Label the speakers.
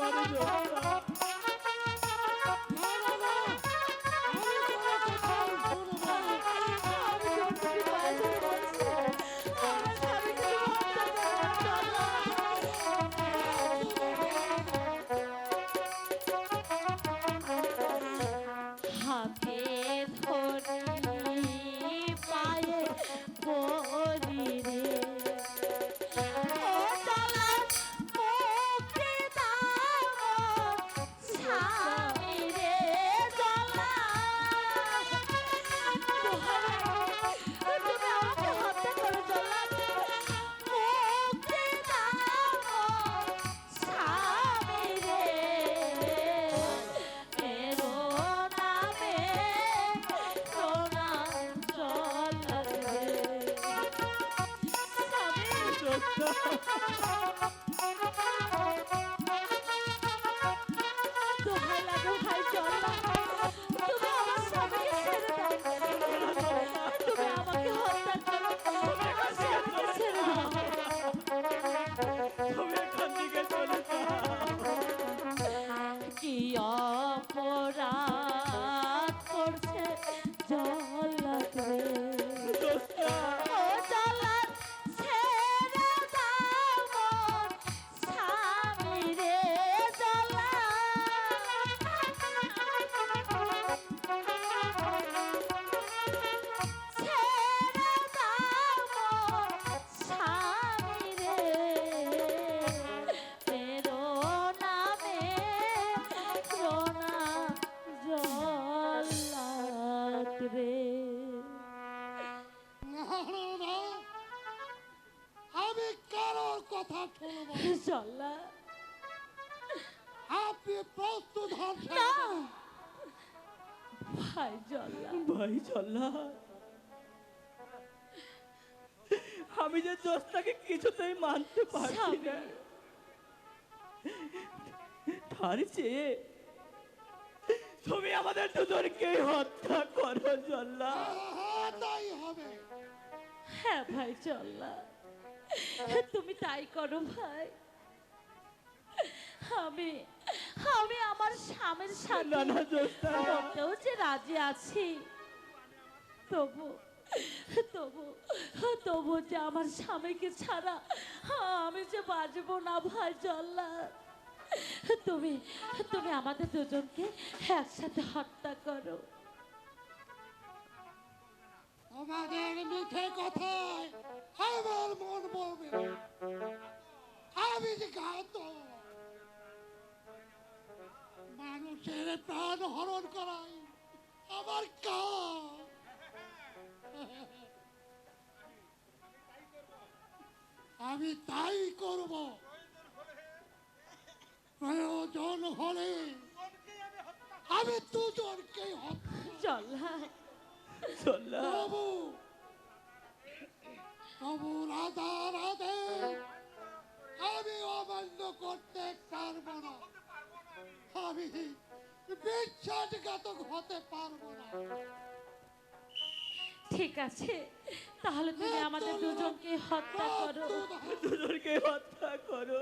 Speaker 1: Baba Joe.
Speaker 2: না। আমি কারোর কথা শুনব। আপনি প্রস্তুত হন
Speaker 1: না। ভাই জল্লাদ
Speaker 3: ভাই চল্লা আমি যে জোস্তাকে কিছুতেই মানতে পারছি না। তার চেয়ে তুমি আমাদের দুজনকে হত্যা করো জল্লা।
Speaker 2: হ্যাঁ, তাই হবে।
Speaker 1: হ্যাঁ ভাই জল্লাদ তুমি তাই করো ভাই। আমি আমি আমার স্বামীর সাথে যে রাজি আছি। তবু তবু তবু যে আমার স্বামীকে ছাড়া আমি যে বাজবো না ভাই জল্লাদ তুমি তুমি আমাদের দুজনকে একসাথে হত্যা করো।
Speaker 2: তোমাদের মিঠে আমি মানুষের প্রাণ হরণ করাই আমার কাজ। আমি তাই করব। প্রয়োজন হলে আমি দুজনকে প্রভু প্রভু রাধা রাধে হতে পারব না।
Speaker 1: ঠিক আছে তাহলে তুমি হ্যাঁ, আমাদের হ্যাঁ, দুজনকে হত্যা করো।
Speaker 3: দুজনকে হত্যা করো।